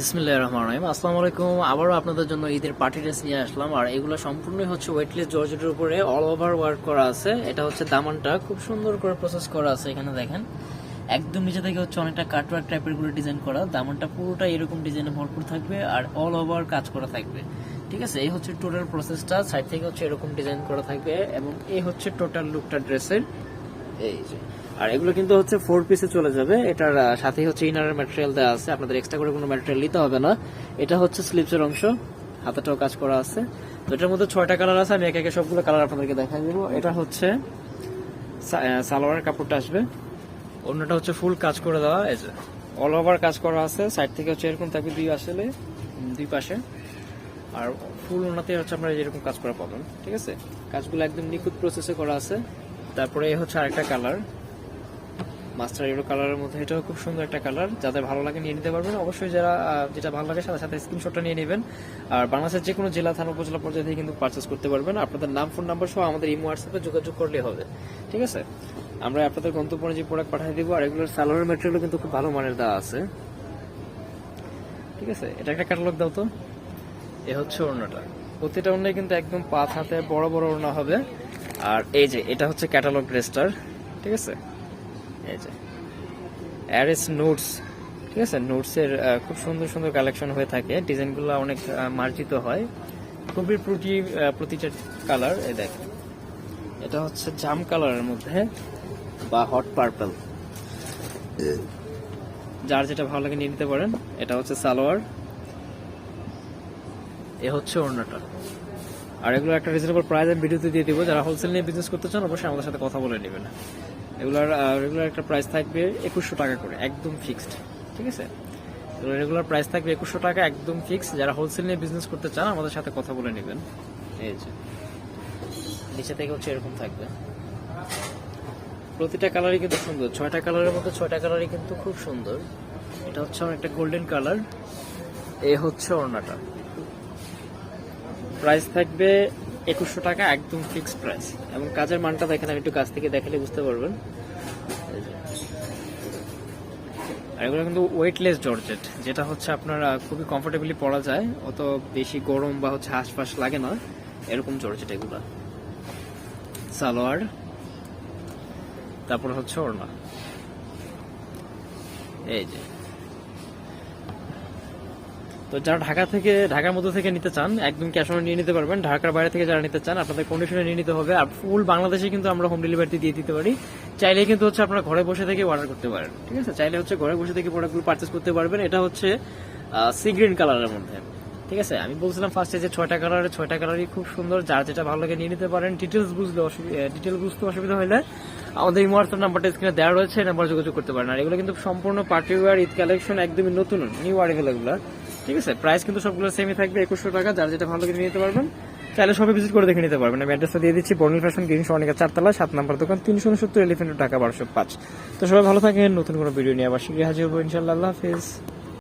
বিসমিল্লাহ রহমান রহিম। আসসালামু আলাইকুম। আবারও আপনাদের জন্য ঈদের পার্টি ড্রেস নিয়ে আসলাম। আর এগুলো সম্পূর্ণই হচ্ছে ওয়েটলেস জর্জেটের উপরে অল ওভার ওয়ার্ক করা আছে। এটা হচ্ছে দামানটা। খুব সুন্দর করে প্রসেস করা আছে এখানে দেখেন। একদম নিচে থেকে হচ্ছে অনেকটা কাটওয়ার্ক টাইপেরগুলো ডিজাইন করা। দামানটা পুরোটা এরকম ডিজাইনে ভরপুর থাকবে আর অল ওভার কাজ করা থাকবে। ঠিক আছে? এই হচ্ছে টোটাল প্রসেসটা সাইড থেকে হচ্ছে এরকম ডিজাইন করা থাকবে। এবং এই হচ্ছে টোটাল লুকটা ড্রেসের এই যে। আর এগুলো কিন্তু হচ্ছে ফোর পিসে চলে যাবে। এটার সাথেই হচ্ছে ইনারের ম্যাটেরিয়াল দেওয়া আছে। আপনাদের এক্সট্রা করে কোনো ম্যাটেরিয়াল নিতে হবে না। এটা হচ্ছে স্লিপসের অংশ। হাতাটাও কাজ করা আছে। তো এটার মধ্যে ছয়টা কালার আছে। আমি একে একে সবগুলো কালার আপনাদেরকে দেখাই দেবো। এটা হচ্ছে সালোয়ারের কাপড়টা আসবে। অন্যটা হচ্ছে ফুল কাজ করে দেওয়া। এই যে অল ওভার কাজ করা আছে। সাইড থেকে হচ্ছে এরকম থাকবে দুই আসলে দুই পাশে। আর ফুল ওনাতে হচ্ছে আপনারা এরকম কাজ করা পাবেন। ঠিক আছে? কাজগুলো একদম নিখুঁত প্রসেসে করা আছে। তারপরে হচ্ছে আরেকটা কালার মাস্টার ইয়েলো কালারের মধ্যে এটাও খুব সুন্দর একটা কালার যাদের ভালো লাগে নিয়ে নিতে পারবেন, অবশ্যই যারা যেটা ভালো লাগে সাথে সাথে স্ক্রিনশটটা নিয়ে নেবেন। আর বাংলাদেশের যে কোনো জেলা, থানা, উপজেলা পর্যায়ে থেকে কিন্তু পারচেস করতে পারবেন। আপনাদের নাম ফোন নাম্বার সহ আমাদের ইমো হোয়াটসঅ্যাপে যোগাযোগ করলে হবে। ঠিক আছে? আমরা আপনাদের গন্তব্য যে প্রোডাক্ট পাঠিয়ে দিব, আর এগুলোর সালোয়ার ম্যাটেরিয়ালও কিন্তু খুব ভালো মানের দেওয়া আছে। ঠিক আছে? এটা একটা ক্যাটালগ দাও তো। এ হচ্ছে ওড়নাটা। প্রতিটা ওড়নায় কিন্তু একদম পাঁচ হাতে বড় বড় ওড়না হবে। আর এই যে, এটা হচ্ছে ক্যাটালগ ড্রেসটার ঠিক আছে? এই অ্যারেস নোটস ঠিক আছে? নোটসের খুব সুন্দর সুন্দর কালেকশন হয়ে থাকে। ডিজাইনগুলো অনেক মার্জিত হয়। খুবই প্রতি প্রতিটা কালার এই দেখ এটা হচ্ছে জাম কালারের মধ্যে, বা হট পার্পল যার যেটা ভালো লাগে নিয়ে নিতে পারেন, এটা হচ্ছে সালোয়ার। এ হচ্ছে ওড়নাটা। আর এগুলো একটা রিজনেবল প্রাইস আমি ভিডিওতে দিয়ে দিব। যারা হোলসেল নিয়ে বিজনেস করতে চান, অবশ্যই আমাদের সাথে কথা বলে নেবেন। এগুলার রেগুলার একটা প্রাইস থাকবে একুশশো টাকা করে, একদম ফিক্সড ঠিক আছে? রেগুলার প্রাইস থাকবে একুশশো টাকা, একদম ফিক্সড যারা হোলসেল নিয়ে বিজনেস করতে চান, আমাদের সাথে কথা বলে নেবেন। এই যে, নিচে থেকে হচ্ছে এরকম থাকবে। প্রতিটা কালারই কিন্তু সুন্দর, ছয়টা কালারের মধ্যে ছয়টা কালারই কিন্তু খুব সুন্দর। এটা হচ্ছে একটা গোল্ডেন কালার এ হচ্ছে ওড়নাটা। প্রাইস থাকবে একুশশো টাকা একদম ফিক্সড প্রাইস এবং কাজের মানটা দেখেন, আমি একটু কাছ থেকে দেখালে বুঝতে পারবেন। আর এগুলো কিন্তু ওয়েটলেস জর্জেট, যেটা হচ্ছে আপনার খুবই কমফোর্টেবলি পরা যায়। অত বেশি গরম বা হচ্ছে হাঁসফাঁস লাগে না, এরকম জর্জেট এগুলো। সালোয়ার। তারপর হচ্ছে ওড়না। এই যে। তো যারা ঢাকা থেকে, ঢাকার মধ্যে থেকে নিতে চান, একদম ক্যাশ অন নিয়ে নিতে পারবেন। ঢাকার বাইরে থেকে যারা নিতে চান, আপনাদের কন্ডিশনে নিয়ে নিতে হবে। আর ফুল বাংলাদেশে কিন্তু আমরা হোম ডেলিভারি দিয়ে দিতে পারি। চাইলে কিন্তু হচ্ছে আপনারা ঘরে বসে থেকে অর্ডার করতে পারেন, ঠিক আছে? চাইলে হচ্ছে ঘরে বসে থেকে প্রোডাক্টগুলো পারচেস করতে পারবেন। এটা হচ্ছে সি গ্রিন কালারের মধ্যে, ঠিক আছে? আমি বলছিলাম ফার্স্টে যে ছয়টা কালারের ছয়টা কালারই খুব সুন্দর। যার যেটা ভালো লাগে নিয়ে নিতে পারেন। ডিটেলস বুঝলে ডিটেল বুঝতে অসুবিধা হলে আমাদের হোয়াটসঅ্যাপ নাম্বারটা স্ক্রিনে দেওয়া রয়েছে। নাম্বার যোগাযোগ করতে পারেন। আর এগুলো কিন্তু সম্পূর্ণ পার্টি ওয়ার ঈদ কালেকশন একদমই নতুন নিউ আর্টিকেল এগুলো। ঠিক আছে? প্রাইস কিন্তু সবগুলো সেমই থাকবে, একুশশো টাকা। যার যেটা ভালো লাগে নিতে পারবেন তাহলে সবাই ভিজিট করে দেখে নিতে পারবেন। আমি অ্যাড্রেসটা দিয়ে দিচ্ছি বর্ণিল ফ্যাশন গ্রিন সরণিকা চারতলা, সাত নম্বর দোকান, তিনশো উনসত্তর এলিফেন্ট টাকা বারোশো পাঁচ। তো সবাই ভালো থাকেন, নতুন কোনো ভিডিও নিয়ে আবার শিখে হাজির হব ইনশাল্লাহ হাফিজ।